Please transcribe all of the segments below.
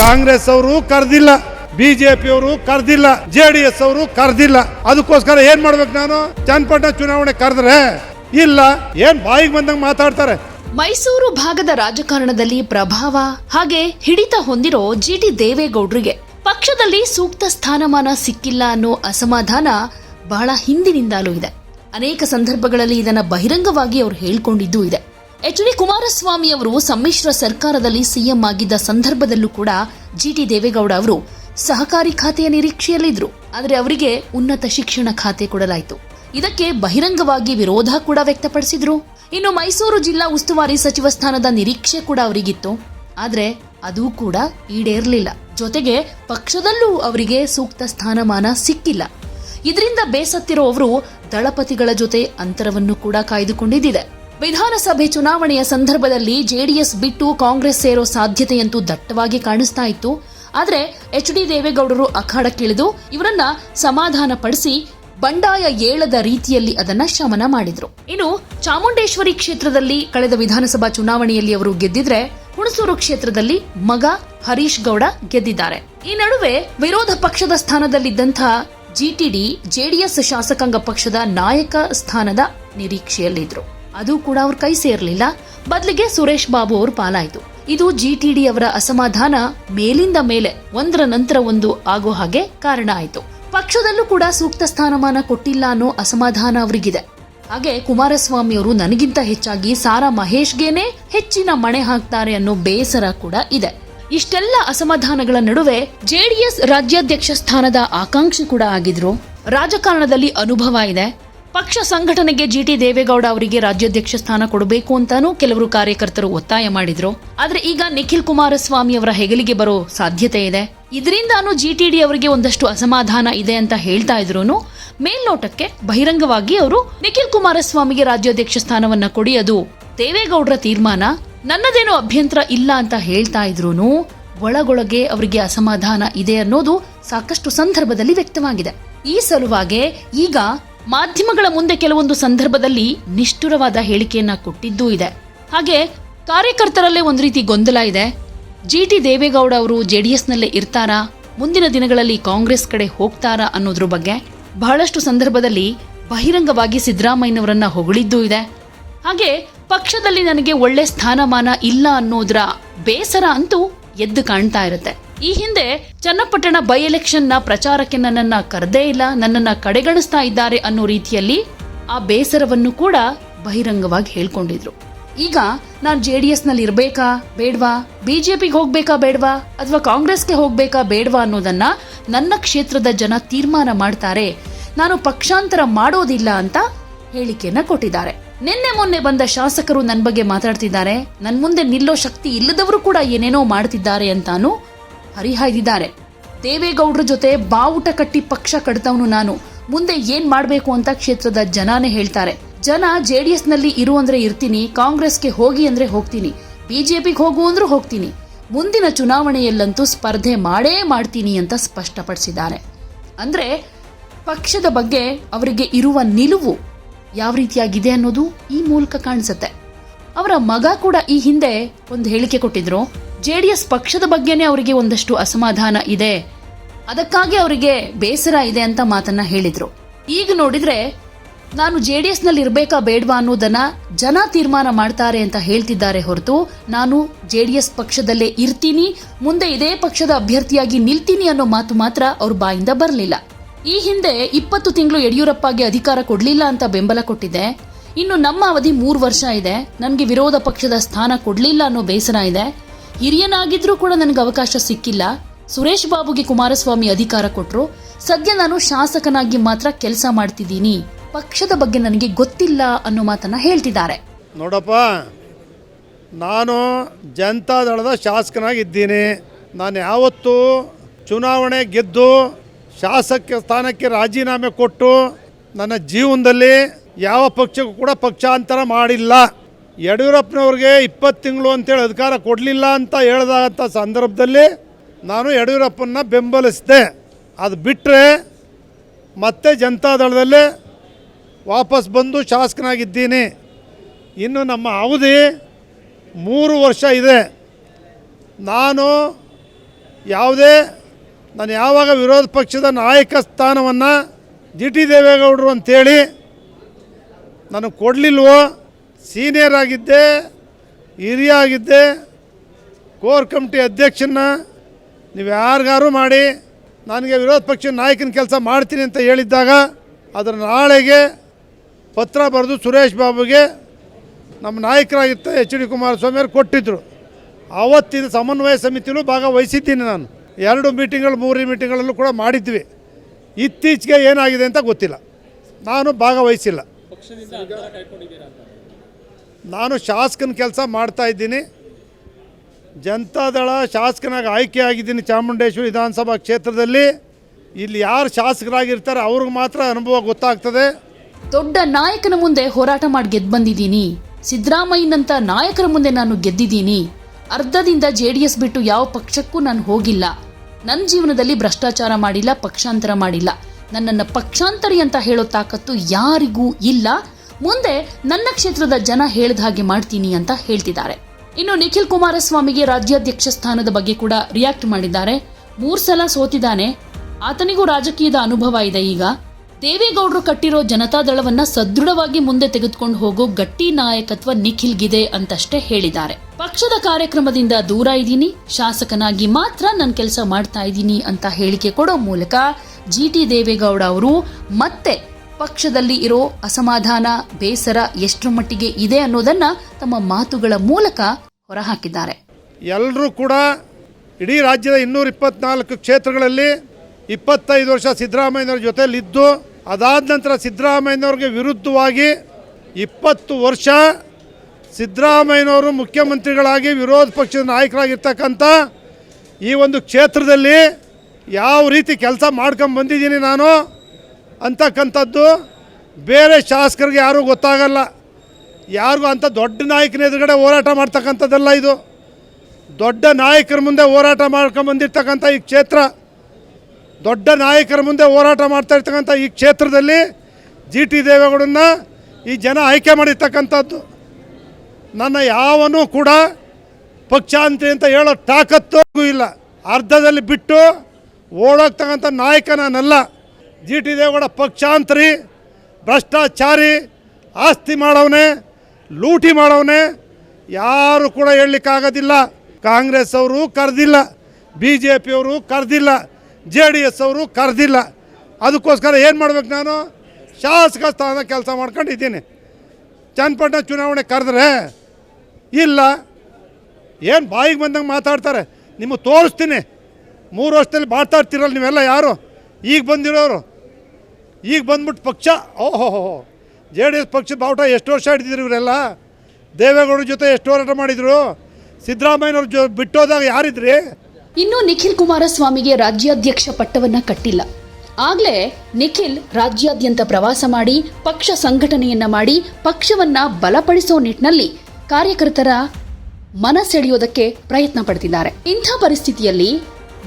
ಕಾಂಗ್ರೆಸ್ ಅವರು ಕರೆದಿಲ್ಲ, ಬಿಜೆಪಿ ಅವರು ಕರೆದಿಲ್ಲ, J D S ಅವರು ಕರೆದಿಲ್ಲ. ಅದಕ್ಕೋಸ್ಕರ ಏನ್ ಮಾಡ್ಬೇಕು ನಾನು? ಚನ್ನಪಟ್ಟಣ ಚುನಾವಣೆ ಕರೆದ್ರೆ ಇಲ್ಲ, ಏನ್ ಬಾಯಿಗೆ ಬಂದಂಗೆ ಮಾತಾಡ್ತಾರೆ? ಮೈಸೂರು ಭಾಗದ ರಾಜಕಾರಣದಲ್ಲಿ ಪ್ರಭಾವ, ಹಾಗೆ ಹಿಡಿತ ಹೊಂದಿರೋ ಜಿ ಟಿ ದೇವೇಗೌಡರಿಗೆ ಪಕ್ಷದಲ್ಲಿ ಸೂಕ್ತ ಸ್ಥಾನಮಾನ ಸಿಕ್ಕಿಲ್ಲ ಅನ್ನೋ ಅಸಮಾಧಾನ ಬಹಳ ಹಿಂದಿನಿಂದಲೂ ಇದೆ. ಅನೇಕ ಸಂದರ್ಭಗಳಲ್ಲಿ ಇದನ್ನ ಬಹಿರಂಗವಾಗಿ ಅವರು ಹೇಳ್ಕೊಂಡಿದ್ದೂ ಇದೆ. ಎಚ್ ಡಿ ಕುಮಾರಸ್ವಾಮಿ ಅವರು ಸಮ್ಮಿಶ್ರ ಸರ್ಕಾರದಲ್ಲಿ ಸಿಎಂ ಆಗಿದ್ದ ಸಂದರ್ಭದಲ್ಲೂ ಕೂಡ ಜಿ ಟಿ ದೇವೇಗೌಡ ಅವರು ಸಹಕಾರಿ ಖಾತೆಯ ನಿರೀಕ್ಷೆಯಲ್ಲಿದ್ದರು. ಆದರೆ ಅವರಿಗೆ ಉನ್ನತ ಶಿಕ್ಷಣ ಖಾತೆ ಕೊಡಲಾಯಿತು. ಇದಕ್ಕೆ ಬಹಿರಂಗವಾಗಿ ವಿರೋಧ ಕೂಡ ವ್ಯಕ್ತಪಡಿಸಿದ್ರು. ಇನ್ನು ಮೈಸೂರು ಜಿಲ್ಲಾ ಉಸ್ತುವಾರಿ ಸಚಿವ ಸ್ಥಾನದ ನಿರೀಕ್ಷೆ ಕೂಡ ಅವರಿಗಿತ್ತು. ಆದರೆ ಅದು ಕೂಡ ಈಡೇರಲಿಲ್ಲ. ಜೊತೆಗೆ ಪಕ್ಷದಲ್ಲೂ ಅವರಿಗೆ ಸೂಕ್ತ ಸ್ಥಾನಮಾನ ಸಿಕ್ಕಿಲ್ಲ. ಇದರಿಂದ ಬೇಸತ್ತಿರೋ ಅವರು ದಳಪತಿಗಳ ಜೊತೆ ಅಂತರವನ್ನು ಕೂಡ ಕಾಯ್ದುಕೊಂಡಿದ್ದಿದೆ. ವಿಧಾನಸಭೆ ಚುನಾವಣೆಯ ಸಂದರ್ಭದಲ್ಲಿ ಜೆಡಿಎಸ್ ಬಿಟ್ಟು ಕಾಂಗ್ರೆಸ್ ಸೇರೋ ಸಾಧ್ಯತೆಯಂತೂ ದಟ್ಟವಾಗಿ ಕಾಣಿಸ್ತಾ ಇತ್ತು. ಆದರೆ ಎಚ್ ಡಿ ದೇವೇಗೌಡರು ಅಖಾಡಕ್ಕಿಳಿದು ಇವರನ್ನ ಸಮಾಧಾನ ಪಡಿಸಿ ಬಂಡಾಯ ಏಳದ ರೀತಿಯಲ್ಲಿ ಅದನ್ನ ಶಮನ ಮಾಡಿದ್ರು. ಇನ್ನು ಚಾಮುಂಡೇಶ್ವರಿ ಕ್ಷೇತ್ರದಲ್ಲಿ ಕಳೆದ ವಿಧಾನಸಭಾ ಚುನಾವಣೆಯಲ್ಲಿ ಅವರು ಗೆದ್ದಿದ್ರೆ ಹುಣಸೂರು ಕ್ಷೇತ್ರದಲ್ಲಿ ಮಗ ಹರೀಶ್ ಗೌಡ ಗೆದ್ದಿದ್ದಾರೆ. ಈ ನಡುವೆ ವಿರೋಧ ಪಕ್ಷದ ಸ್ಥಾನದಲ್ಲಿದ್ದಂಥ ಜಿಟಿಡಿ ಜೆಡಿಎಸ್ ಶಾಸಕಾಂಗ ಪಕ್ಷದ ನಾಯಕ ಸ್ಥಾನದ ನಿರೀಕ್ಷೆಯಲ್ಲಿದ್ರು. ಅದು ಕೂಡ ಅವ್ರ ಕೈ ಸೇರಲಿಲ್ಲ. ಬದಲಿಗೆ ಸುರೇಶ್ ಬಾಬು ಅವ್ರ ಪಾಲಾಯಿತು. ಇದು ಜಿಟಿಡಿ ಅವರ ಅಸಮಾಧಾನ ಮೇಲಿಂದ ಮೇಲೆ ಒಂದರ ನಂತರ ಒಂದು ಆಗೋ ಹಾಗೆ ಕಾರಣ ಆಯಿತು. ಪಕ್ಷದಲ್ಲೂ ಕೂಡ ಸೂಕ್ತ ಸ್ಥಾನಮಾನ ಕೊಟ್ಟಿಲ್ಲ ಅನ್ನೋ ಅಸಮಾಧಾನ ಅವರಿಗಿದೆ. ಹಾಗೆ ಕುಮಾರಸ್ವಾಮಿ ಅವರು ನನಗಿಂತ ಹೆಚ್ಚಾಗಿ ಸಾರಾ ಮಹೇಶ್ಗೇನೆ ಹೆಚ್ಚಿನ ಮಣೆ ಹಾಕ್ತಾರೆ ಅನ್ನೋ ಬೇಸರ ಕೂಡ ಇದೆ. ಇಷ್ಟೆಲ್ಲ ಅಸಮಾಧಾನಗಳ ನಡುವೆ ಜೆಡಿಎಸ್ ರಾಜ್ಯಾಧ್ಯಕ್ಷ ಸ್ಥಾನದ ಆಕಾಂಕ್ಷಿ ಕೂಡ ಆಗಿದ್ರು. ರಾಜಕಾರಣದಲ್ಲಿ ಅನುಭವ ಇದೆ. ಪಕ್ಷ ಸಂಘಟನೆಗೆ ಜಿಟಿ ದೇವೇಗೌಡ ಅವರಿಗೆ ರಾಜ್ಯಾಧ್ಯಕ್ಷ ಸ್ಥಾನ ಕೊಡಬೇಕು ಅಂತಾನೂ ಕೆಲವರು ಕಾರ್ಯಕರ್ತರು ಒತ್ತಾಯ ಮಾಡಿದ್ರು. ಆದ್ರೆ ಈಗ ನಿಖಿಲ್ ಕುಮಾರಸ್ವಾಮಿ ಅವರ ಹೆಗಲಿಗೆ ಬರೋ ಸಾಧ್ಯತೆ ಇದೆ. ಇದರಿಂದಾನು ಜಿಟಿಡಿ ಅವರಿಗೆ ಒಂದಷ್ಟು ಅಸಮಾಧಾನ ಇದೆ ಅಂತ ಹೇಳ್ತಾ ಇದ್ರು ಮೇಲ್ನೋಟಕ್ಕೆ ಬಹಿರಂಗವಾಗಿ ಅವರು ನಿಖಿಲ್ ಕುಮಾರಸ್ವಾಮಿಗೆ ರಾಜ್ಯಾಧ್ಯಕ್ಷ ಸ್ಥಾನವನ್ನ ಕೊಡಿ, ಅದು ದೇವೇಗೌಡರ ತೀರ್ಮಾನ. ನನ್ನದೇನು ಅಭ್ಯಂತರ ಇಲ್ಲ ಅಂತ ಹೇಳ್ತಾ ಇದ್ರು ಒಳಗೊಳಗೆ ಅವರಿಗೆ ಅಸಮಾಧಾನ ಇದೆ ಅನ್ನೋದು ಸಾಕಷ್ಟು ಸಂದರ್ಭದಲ್ಲಿ ವ್ಯಕ್ತವಾಗಿದೆ. ಈ ಸಲುವಾಗಿ ಈಗ ಮಾಧ್ಯಮಗಳ ಮುಂದೆ ಕೆಲವೊಂದು ಸಂದರ್ಭದಲ್ಲಿ ನಿಷ್ಠುರವಾದ ಹೇಳಿಕೆಯನ್ನ ಕೊಟ್ಟಿದ್ದೂ ಇದೆ. ಹಾಗೆ ಕಾರ್ಯಕರ್ತರಲ್ಲೇ ಒಂದು ರೀತಿ ಗೊಂದಲ ಇದೆ. ಜಿ ಟಿ ದೇವೇಗೌಡ ಅವರು ಜೆಡಿಎಸ್ನಲ್ಲೇ ಇರ್ತಾರಾ? ಮುಂದಿನ ದಿನಗಳಲ್ಲಿ ಕಾಂಗ್ರೆಸ್ ಕಡೆ ಹೋಗ್ತಾರಾ ಅನ್ನೋದ್ರ ಬಗ್ಗೆ ಬಹಳಷ್ಟು ಸಂದರ್ಭದಲ್ಲಿ ಬಹಿರಂಗವಾಗಿ ಸಿದ್ದರಾಮಯ್ಯನವರನ್ನ ಹೊಗಳಿದ್ದೂ ಇದೆ. ಹಾಗೆ ಪಕ್ಷದಲ್ಲಿ ನನಗೆ ಒಳ್ಳೆ ಸ್ಥಾನಮಾನ ಇಲ್ಲ ಅನ್ನೋದ್ರ ಬೇಸರ ಅಂತೂ ಎದ್ದು ಕಾಣ್ತಾ ಇರುತ್ತೆ. ಈ ಹಿಂದೆ ಚನ್ನಪಟ್ಟಣ ಬೈ ಎಲೆಕ್ಷನ್ನ ಪ್ರಚಾರಕ್ಕೆ ನನ್ನನ್ನ ಕರೆದೇ ಇಲ್ಲ, ನನ್ನನ್ನ ಕಡೆಗಣಿಸ್ತಾ ಇದ್ದಾರೆ ಅನ್ನೋ ರೀತಿಯಲ್ಲಿ ಆ ಬೇಸರವನ್ನು ಕೂಡ ಬಹಿರಂಗವಾಗಿ ಹೇಳ್ಕೊಂಡಿದ್ರು. ಈಗ ನಾನು ಜೆ ಡಿ ಎಸ್ನಲ್ಲಿ ಇರ್ಬೇಕಾ ಬೇಡ್ವಾ? ಬಿಜೆಪಿಗೆ ಹೋಗ್ಬೇಕಾ ಬೇಡ್ವಾ? ಅಥವಾ ಕಾಂಗ್ರೆಸ್ಗೆ ಹೋಗ್ಬೇಕಾ ಬೇಡ್ವಾ ಅನ್ನೋದನ್ನ ನನ್ನ ಕ್ಷೇತ್ರದ ಜನ ತೀರ್ಮಾನ ಮಾಡ್ತಾರೆ. ನಾನು ಪಕ್ಷಾಂತರ ಮಾಡೋದಿಲ್ಲ ಅಂತ ಹೇಳಿಕೆಯನ್ನ ಕೊಟ್ಟಿದ್ದಾರೆ. ನಿನ್ನೆ ಮೊನ್ನೆ ಬಂದ ಶಾಸಕರು ನನ್ನ ಬಗ್ಗೆ ಮಾತಾಡ್ತಿದ್ದಾರೆ. ನನ್ನ ಮುಂದೆ ನಿಲ್ಲೋ ಶಕ್ತಿ ಇಲ್ಲದವರು ಕೂಡ ಏನೇನೋ ಮಾಡ್ತಿದ್ದಾರೆ ಅಂತಾನು ಹರಿಹಾಯ್ದಿದ್ದಾರೆ. ದೇವೇಗೌಡರ ಜೊತೆ ಬಾವುಟ ಕಟ್ಟಿ ಪಕ್ಷ ಕಡ್ತವನು ನಾನು. ಮುಂದೆ ಏನ್ ಮಾಡಬೇಕು ಅಂತ ಕ್ಷೇತ್ರದ ಜನಾನೇ ಹೇಳ್ತಾರೆ. ಜನ ಜೆ ಡಿ ಎಸ್ನಲ್ಲಿ ಇರು ಅಂದ್ರೆ ಇರ್ತೀನಿ, ಕಾಂಗ್ರೆಸ್ಗೆ ಹೋಗಿ ಅಂದ್ರೆ ಹೋಗ್ತೀನಿ, ಬಿಜೆಪಿಗೆ ಹೋಗು ಅಂದ್ರೂ ಹೋಗ್ತೀನಿ. ಮುಂದಿನ ಚುನಾವಣೆಯಲ್ಲಂತೂ ಸ್ಪರ್ಧೆ ಮಾಡೇ ಮಾಡ್ತೀನಿ ಅಂತ ಸ್ಪಷ್ಟಪಡಿಸಿದ್ದಾರೆ. ಅಂದ್ರೆ ಪಕ್ಷದ ಬಗ್ಗೆ ಅವರಿಗೆ ಇರುವ ನಿಲುವು ಯಾವ ರೀತಿಯಾಗಿದೆ ಅನ್ನೋದು ಈ ಮೂಲಕ ಕಾಣಿಸುತ್ತೆ. ಅವರ ಮಗ ಕೂಡ ಈ ಹಿಂದೆ ಒಂದು ಹೇಳಿಕೆ ಕೊಟ್ಟಿದ್ರು. ಜೆಡಿಎಸ್ ಪಕ್ಷದ ಬಗ್ಗೆನೇ ಅವರಿಗೆ ಒಂದಷ್ಟು ಅಸಮಾಧಾನ ಇದೆ. ಅದಕ್ಕಾಗಿ ಅವರಿಗೆ ಬೇಸರ ಇದೆ ಅಂತ ಮಾತನ್ನ ಹೇಳಿದರು. ಈಗ ನೋಡಿದ್ರೆ ನಾನು ಜೆಡಿಎಸ್ನಲ್ಲಿ ಇರಬೇಕಾ ಬೇಡವಾ ಅನ್ನೋದನ್ನ ಜನ ತೀರ್ಮಾನ ಮಾಡ್ತಾರೆ ಅಂತ ಹೇಳ್ತಿದ್ದಾರೆ ಹೊರತು ನಾನು ಜೆಡಿಎಸ್ ಪಕ್ಷದಲ್ಲೇ ಇರ್ತೀನಿ, ಮುಂದೆ ಇದೇ ಪಕ್ಷದ ಅಭ್ಯರ್ಥಿಯಾಗಿ ನಿಲ್ತೀನಿ ಅನ್ನೋ ಮಾತು ಮಾತ್ರ ಅವ್ರ ಬಾಯಿಂದ ಬರಲಿಲ್ಲ. ಈ ಹಿಂದೆ ಇಪ್ಪತ್ತು ತಿಂಗಳು ಯಡಿಯೂರಪ್ಪಗೆ ಅಧಿಕಾರ ಕೊಡಲಿಲ್ಲ ಅಂತ ಬೆಂಬಲ ಕೊಟ್ಟಿದೆ. ಇನ್ನು ನಮ್ಮ ಅವಧಿ ಮೂರು ವರ್ಷ ಇದೆ. ನನಗೆ ವಿರೋಧ ಪಕ್ಷದ ಸ್ಥಾನ ಕೊಡಲಿಲ್ಲ ಅನ್ನೋ ಬೇಸರ ಇದೆ. ಹಿರಿಯನಾಗಿದ್ರೂ ಕೂಡ ನನಗೆ ಅವಕಾಶ ಸಿಕ್ಕಿಲ್ಲ. ಸುರೇಶ್ ಬಾಬುಗೆ ಕುಮಾರಸ್ವಾಮಿ ಅಧಿಕಾರ ಕೊಟ್ಟರು ಸದ್ಯ ನಾನು ಶಾಸಕನಾಗಿ ಮಾತ್ರ ಕೆಲಸ ಮಾಡ್ತಿದ್ದೀನಿ. ಪಕ್ಷದ ಬಗ್ಗೆ ನನಗೆ ಗೊತ್ತಿಲ್ಲ ಅನ್ನೋ ಮಾತನ್ನ ಹೇಳ್ತಿದ್ದಾರೆ. ನೋಡಪ್ಪ, ನಾನು ಜನತಾದಳದ ಶಾಸಕನಾಗಿದ್ದೀನಿ. ನಾನು ಯಾವತ್ತೂ ಚುನಾವಣೆ ಗೆದ್ದು ಶಾಸಕ ಸ್ಥಾನಕ್ಕೆ ರಾಜೀನಾಮೆ ಕೊಟ್ಟು ನನ್ನ ಜೀವನದಲ್ಲಿ ಯಾವ ಪಕ್ಷಕ್ಕೂ ಕೂಡ ಪಕ್ಷಾಂತರ ಮಾಡಿಲ್ಲ. ಯಡಿಯೂರಪ್ಪನವ್ರಿಗೆ ಇಪ್ಪತ್ತು ತಿಂಗಳು ಅಂತೇಳಿ ಅಧಿಕಾರ ಕೊಡಲಿಲ್ಲ ಅಂತ ಹೇಳಿದಂಥ ಸಂದರ್ಭದಲ್ಲಿ ನಾನು ಯಡಿಯೂರಪ್ಪನ ಬೆಂಬಲಿಸಿದೆ. ಅದು ಬಿಟ್ಟರೆ ಮತ್ತೆ ಜನತಾದಳದಲ್ಲಿ ವಾಪಸ್ ಬಂದು ಶಾಸಕನಾಗಿದ್ದೀನಿ. ಇನ್ನು ನಮ್ಮ ಅವಧಿ ಮೂರು ವರ್ಷ ಇದೆ. ನಾನು ಯಾವುದೇ, ನಾನು ಯಾವಾಗ ವಿರೋಧ ಪಕ್ಷದ ನಾಯಕ ಸ್ಥಾನವನ್ನು ಜಿ ಟಿ ದೇವೇಗೌಡರು ಅಂತೇಳಿ ನನಗೆ ಕೊಡಲಿಲ್ವೋ ಸೀನಿಯರ್ ಆಗಿದ್ದೆ, ಹಿರಿಯ ಆಗಿದ್ದೆ, ಕೋರ್ ಕಮಿಟಿ ಅಧ್ಯಕ್ಷನ್ನ ನೀವು ಯಾರಿಗಾರು ಮಾಡಿ ನನಗೆ ವಿರೋಧ ಪಕ್ಷದ ನಾಯಕನ ಕೆಲಸ ಮಾಡ್ತೀನಿ ಅಂತ ಹೇಳಿದ್ದಾಗ ಅದರ ನಾಳೆಗೆ ಪತ್ರ ಬರೆದು ಸುರೇಶ್ ಬಾಬುಗೆ ನಮ್ಮ ನಾಯಕರಾಗಿತ್ತು ಎಚ್ ಡಿ ಕುಮಾರಸ್ವಾಮಿ ಅವರು ಕೊಟ್ಟಿದ್ದರು ಆವತ್ತಿನ ಸಮನ್ವಯ ಸಮಿತಿಯಲ್ಲೂ ಭಾಗವಹಿಸಿದ್ದೀನಿ ನಾನು. ಎರಡು ಮೀಟಿಂಗ್ಗಳು, ಮೂರು ಮೀಟಿಂಗ್ಗಳಲ್ಲೂ ಕೂಡ ಮಾಡಿದ್ವಿ. ಇತ್ತೀಚೆಗೆ ಏನಾಗಿದೆ ಅಂತ ಗೊತ್ತಿಲ್ಲ. ನಾನು ಭಾಗವಹಿಸಿಲ್ಲ. ನಾನು ಶಾಸಕನ ಕೆಲಸ ಮಾಡ್ತಾ ಇದ್ದೀನಿ. ಜನತಾದಳ ಶಾಸಕನಾಗಿ ಆಯ್ಕೆ ಆಗಿದ್ದೀನಿ ಚಾಮುಂಡೇಶ್ವರಿ ವಿಧಾನಸಭಾ ಕ್ಷೇತ್ರದಲ್ಲಿ. ಇಲ್ಲಿ ಯಾರು ಶಾಸಕರಾಗಿರ್ತಾರೆ ಅವ್ರಿಗೆ ಮಾತ್ರ ಅನುಭವ ಗೊತ್ತಾಗ್ತದೆ. ದೊಡ್ಡ ನಾಯಕನ ಮುಂದೆ ಹೋರಾಟ ಮಾಡಿ ಗೆದ್ದು ಬಂದಿದ್ದೀನಿ. ಸಿದ್ದರಾಮಯ್ಯನಂತ ನಾಯಕರ ಮುಂದೆ ನಾನು ಗೆದ್ದಿದ್ದೀನಿ. ಅರ್ಧದಿಂದ ಜೆಡಿಎಸ್ ಬಿಟ್ಟು ಯಾವ ಪಕ್ಷಕ್ಕೂ ನಾನು ಹೋಗಿಲ್ಲ. ನನ್ನ ಜೀವನದಲ್ಲಿ ಭ್ರಷ್ಟಾಚಾರ ಮಾಡಿಲ್ಲ, ಪಕ್ಷಾಂತರ ಮಾಡಿಲ್ಲ. ನನ್ನನ್ನು ಪಕ್ಷಾಂತರಿ ಅಂತ ಹೇಳೋ ತಾಕತ್ತು ಯಾರಿಗೂ ಇಲ್ಲ. ಮುಂದೆ ನನ್ನ ಕ್ಷೇತ್ರದ ಜನ ಹೇಳಿದ ಹಾಗೆ ಮಾಡ್ತೀನಿ ಅಂತ ಹೇಳ್ತಿದ್ದಾರೆ. ಇನ್ನು ನಿಖಿಲ್ ಕುಮಾರಸ್ವಾಮಿಗೆ ರಾಜ್ಯಾಧ್ಯಕ್ಷ ಸ್ಥಾನದ ಬಗ್ಗೆ ಕೂಡ ರಿಯಾಕ್ಟ್ ಮಾಡಿದ್ದಾರೆ. ಮೂರ್ ಸಲ ಸೋತಿದ್ದಾನೆ. ಆತನಿಗೂ ರಾಜಕೀಯದ ಅನುಭವ ಇದೆ ಈಗ. ದೇವೇಗೌಡರು ಕಟ್ಟಿರೋ ಜನತಾದಳವನ್ನ ಸದೃಢವಾಗಿ ಮುಂದೆ ತೆಗೆದುಕೊಂಡು ಹೋಗೋ ಗಟ್ಟಿ ನಾಯಕತ್ವ ನಿಖಿಲ್ಗಿದೆ ಅಂತಷ್ಟೇ ಹೇಳಿದ್ದಾರೆ. ಪಕ್ಷದ ಕಾರ್ಯಕ್ರಮದಿಂದ ದೂರ ಇದ್ದೀನಿ. ಶಾಸಕನಾಗಿ ಮಾತ್ರ ನನ್ನ ಕೆಲಸ ಮಾಡ್ತಾ ಇದ್ದೀನಿ ಅಂತ ಹೇಳಿಕೆ ಕೊಡೋ ಮೂಲಕ ಜಿ ಟಿ ದೇವೇಗೌಡ ಅವರು ಮತ್ತೆ ಪಕ್ಷದಲ್ಲಿ ಇರೋ ಅಸಮಾಧಾನ, ಬೇಸರ ಎಷ್ಟರ ಮಟ್ಟಿಗೆ ಇದೆ ಅನ್ನೋದನ್ನ ತಮ್ಮ ಮಾತುಗಳ ಮೂಲಕ ಹೊರಹಾಕಿದ್ದಾರೆ. ಎಲ್ಲರೂ ಕೂಡ ಇಡೀ ರಾಜ್ಯದ ಇನ್ನೂರ ಇಪ್ಪತ್ನಾಲ್ಕು ಕ್ಷೇತ್ರಗಳಲ್ಲಿ ಇಪ್ಪತ್ತೈದು ವರ್ಷ ಸಿದ್ದರಾಮಯ್ಯನವ್ರ ಜೊತೆಯಲ್ಲಿದ್ದು, ಅದಾದ ನಂತರ ಸಿದ್ದರಾಮಯ್ಯನವ್ರಿಗೆ ವಿರುದ್ಧವಾಗಿ ಇಪ್ಪತ್ತು ವರ್ಷ ಸಿದ್ದರಾಮಯ್ಯನವರು ಮುಖ್ಯಮಂತ್ರಿಗಳಾಗಿ ವಿರೋಧ ಪಕ್ಷದ ನಾಯಕರಾಗಿರ್ತಕ್ಕಂಥ ಈ ಒಂದು ಕ್ಷೇತ್ರದಲ್ಲಿ ಯಾವ ರೀತಿ ಕೆಲಸ ಮಾಡ್ಕೊಂಡು ಬಂದಿದ್ದೀನಿ ನಾನು ಅಂತಕ್ಕಂಥದ್ದು ಬೇರೆ ಶಾಸಕರಿಗೆ ಯಾರೂ ಗೊತ್ತಾಗಲ್ಲ. ಯಾರಿಗೂ ಅಂಥ ದೊಡ್ಡ ನಾಯಕನ ಎದುರುಗಡೆ ಹೋರಾಟ ಮಾಡ್ತಕ್ಕಂಥದ್ದಲ್ಲ ಇದು. ದೊಡ್ಡ ನಾಯಕರ ಮುಂದೆ ಹೋರಾಟ ಮಾಡ್ಕೊಂಬಂದಿರ್ತಕ್ಕಂಥ ಈ ಕ್ಷೇತ್ರ, ದೊಡ್ಡ ನಾಯಕರ ಮುಂದೆ ಹೋರಾಟ ಮಾಡ್ತಾ ಇರ್ತಕ್ಕಂಥ ಈ ಕ್ಷೇತ್ರದಲ್ಲಿ ಜಿ ಟಿ ದೇವೇಗೌಡನ್ನ ಈ ಜನ ಆಯ್ಕೆ ಮಾಡಿರ್ತಕ್ಕಂಥದ್ದು. ನನ್ನ ಯಾವನೂ ಕೂಡ ಪಕ್ಷಾಂತಿ ಅಂತ ಹೇಳೋ ತಾಕತ್ತು ಇಲ್ಲ. ಅರ್ಧದಲ್ಲಿ ಬಿಟ್ಟು ಓಡೋಗ್ತಕ್ಕಂಥ ನಾಯಕ ನಾನಲ್ಲ ಜಿ ಟಿ ದೇವೇಗೌಡ ಪಕ್ಷಾಂತರಿ, ಭ್ರಷ್ಟಾಚಾರಿ, ಆಸ್ತಿ ಮಾಡವನೆ, ಲೂಟಿ ಮಾಡವನೆ, ಯಾರು ಕೂಡ ಹೇಳಲಿಕ್ಕಾಗೋದಿಲ್ಲ. ಕಾಂಗ್ರೆಸ್ ಅವರು ಕರೆದಿಲ್ಲ, ಬಿ ಜೆ ಪಿಯವರು ಕರೆದಿಲ್ಲ, ಜೆ ಡಿ ಎಸ್ ಅವರು ಕರೆದಿಲ್ಲ. ಅದಕ್ಕೋಸ್ಕರ ಏನು ಮಾಡ್ಬೇಕು ನಾನು? ಶಾಸಕ ಸ್ಥಾನದ ಕೆಲಸ ಮಾಡ್ಕೊಂಡಿದ್ದೀನಿ. ಚನ್ನಪಟ್ಟಣ ಚುನಾವಣೆ ಕರೆದ್ರೆ ಇಲ್ಲ. ಏನು ಬಾಯಿಗೆ ಬಂದಂಗೆ ಮಾತಾಡ್ತಾರೆ? ನಿಮಗೆ ತೋರಿಸ್ತೀನಿ. ಮೂರು ವರ್ಷದಲ್ಲಿ ಮಾತಾಡ್ತಿರಲ್ಲ ನೀವೆಲ್ಲ ಯಾರು? ಈಗ ಬಂದಿರೋರು. ಈಗ ಬಂದ್ಬಿಟ್ಟು ಪಕ್ಷ ಓಹೋ ಜೆ ಡಿ ಎಸ್ ಪಕ್ಷದ ಬಾವುಟ ಎಷ್ಟು ವರ್ಷ ಹಿಡಿದಿದ್ರು ಇವರೆಲ್ಲ? ದೇವೇಗೌಡರ ಜೊತೆ ಎಷ್ಟು ಹೋರಾಟ ಮಾಡಿದರು? ಸಿದ್ದರಾಮಯ್ಯನವ್ರ ಜೊ, ಬಿಟ್ಟೋದಾಗ ಯಾರಿದ್ರಿ? ಇನ್ನು ನಿಖಿಲ್ ಕುಮಾರಸ್ವಾಮಿಗೆ ರಾಜ್ಯಾಧ್ಯಕ್ಷ ಪಟ್ಟವನ್ನ ಕಟ್ಟಿಲ್ಲ. ಆಗ್ಲೇ ನಿಖಿಲ್ ರಾಜ್ಯಾದ್ಯಂತ ಪ್ರವಾಸ ಮಾಡಿ, ಪಕ್ಷ ಸಂಘಟನೆಯನ್ನ ಮಾಡಿ, ಪಕ್ಷವನ್ನ ಬಲಪಡಿಸೋ ನಿಟ್ಟಿನಲ್ಲಿ ಕಾರ್ಯಕರ್ತರ ಮನಸೆಳೆಯೋದಕ್ಕೆ ಪ್ರಯತ್ನ ಪಡ್ತಿದ್ದಾರೆ. ಇಂಥ ಪರಿಸ್ಥಿತಿಯಲ್ಲಿ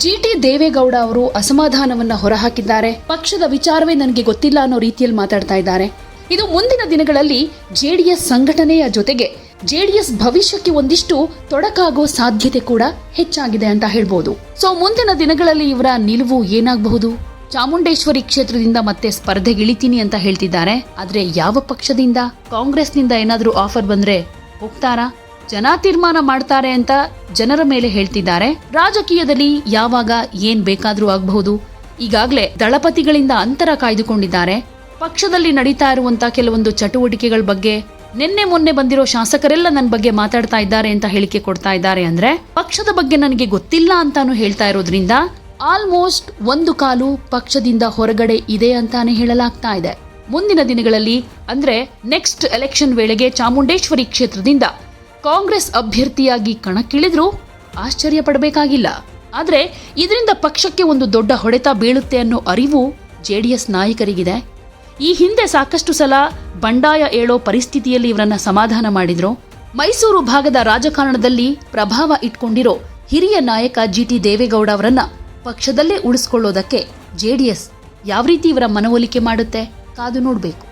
ಜಿ ಟಿ ದೇವೇಗೌಡ ಅವರು ಅಸಮಾಧಾನವನ್ನ ಹೊರಹಾಕಿದ್ದಾರೆ. ಪಕ್ಷದ ವಿಚಾರವೇ ನನಗೆ ಗೊತ್ತಿಲ್ಲ ಅನ್ನೋ ರೀತಿಯಲ್ಲಿ ಮಾತಾಡ್ತಾ ಇದ್ದಾರೆ. ಇದು ಮುಂದಿನ ದಿನಗಳಲ್ಲಿ ಜೆಡಿಎಸ್ ಸಂಘಟನೆಯ ಜೊತೆಗೆ ಜೆಡಿಎಸ್ ಭವಿಷ್ಯಕ್ಕೆ ಒಂದಿಷ್ಟು ತೊಡಕಾಗೋ ಸಾಧ್ಯತೆ ಕೂಡ ಹೆಚ್ಚಾಗಿದೆ ಅಂತ ಹೇಳ್ಬೋದು. ಸೊ ಮುಂದಿನ ದಿನಗಳಲ್ಲಿ ಇವರ ನಿಲುವು ಏನಾಗಬಹುದು? ಚಾಮುಂಡೇಶ್ವರಿ ಕ್ಷೇತ್ರದಿಂದ ಮತ್ತೆ ಸ್ಪರ್ಧೆಗಿಳಿತೀನಿ ಅಂತ ಹೇಳ್ತಿದ್ದಾರೆ. ಆದ್ರೆ ಯಾವ ಪಕ್ಷದಿಂದ? ಕಾಂಗ್ರೆಸ್ನಿಂದ ಏನಾದರೂ ಆಫರ್ ಬಂದ್ರೆ ಹೋಗ್ತಾರಾ? ಜನ ತೀರ್ಮಾನ ಮಾಡ್ತಾರೆ ಅಂತ ಜನರ ಮೇಲೆ ಹೇಳ್ತಿದ್ದಾರೆ. ರಾಜಕೀಯದಲ್ಲಿ ಯಾವಾಗ ಏನ್ ಬೇಕಾದ್ರೂ ಆಗಬಹುದು. ಈಗಾಗಲೇ ದಳಪತಿಗಳಿಂದ ಅಂತರ ಕಾಯ್ದುಕೊಂಡಿದ್ದಾರೆ. ಪಕ್ಷದಲ್ಲಿ ನಡೀತಾ ಇರುವಂತ ಕೆಲವೊಂದು ಚಟುವಟಿಕೆಗಳ ಬಗ್ಗೆ ನಿನ್ನೆ ಮೊನ್ನೆ ಬಂದಿರೋ ಶಾಸಕರೆಲ್ಲ ನನ್ನ ಬಗ್ಗೆ ಮಾತಾಡ್ತಾ ಇದ್ದಾರೆ ಅಂತ ಹೇಳಿಕೆ ಕೊಡ್ತಾ ಇದ್ದಾರೆ ಅಂದ್ರೆ, ಪಕ್ಷದ ಬಗ್ಗೆ ನನಗೆ ಗೊತ್ತಿಲ್ಲ ಅಂತಾನು ಹೇಳ್ತಾ ಇರೋದ್ರಿಂದ ಆಲ್ಮೋಸ್ಟ್ ಒಂದು ಕಾಲು ಪಕ್ಷದಿಂದ ಹೊರಗಡೆ ಇದೆ ಅಂತಾನೆ ಹೇಳಲಾಗ್ತಾ ಇದೆ. ಮುಂದಿನ ದಿನಗಳಲ್ಲಿ ಅಂದ್ರೆ ನೆಕ್ಸ್ಟ್ ಎಲೆಕ್ಷನ್ ವೇಳೆಗೆ ಚಾಮುಂಡೇಶ್ವರಿ ಕ್ಷೇತ್ರದಿಂದ ಕಾಂಗ್ರೆಸ್ ಅಭ್ಯರ್ಥಿಯಾಗಿ ಕಣಕ್ಕಿಳಿದ್ರೂ ಆಶ್ಚರ್ಯ ಪಡಬೇಕಾಗಿಲ್ಲ. ಆದರೆ ಇದರಿಂದ ಪಕ್ಷಕ್ಕೆ ಒಂದು ದೊಡ್ಡ ಹೊಡೆತ ಬೀಳುತ್ತೆ ಅನ್ನೋ ಅರಿವು ಜೆಡಿಎಸ್ ನಾಯಕರಿಗಿದೆ. ಈ ಹಿಂದೆ ಸಾಕಷ್ಟು ಸಲ ಬಂಡಾಯ ಏಳೋ ಪರಿಸ್ಥಿತಿಯಲ್ಲಿ ಇವರನ್ನ ಸಮಾಧಾನ ಮಾಡಿದ್ರು. ಮೈಸೂರು ಭಾಗದ ರಾಜಕಾರಣದಲ್ಲಿ ಪ್ರಭಾವ ಇಟ್ಕೊಂಡಿರೋ ಹಿರಿಯ ನಾಯಕ ಜಿ ಟಿ ದೇವೇಗೌಡ ಅವರನ್ನ ಪಕ್ಷದಲ್ಲೇ ಉಳಿಸ್ಕೊಳ್ಳೋದಕ್ಕೆ ಜೆಡಿಎಸ್ ಯಾವ ರೀತಿ ಇವರ ಮನವೊಲಿಕೆ ಮಾಡುತ್ತೆ ಕಾದು ನೋಡಬೇಕು.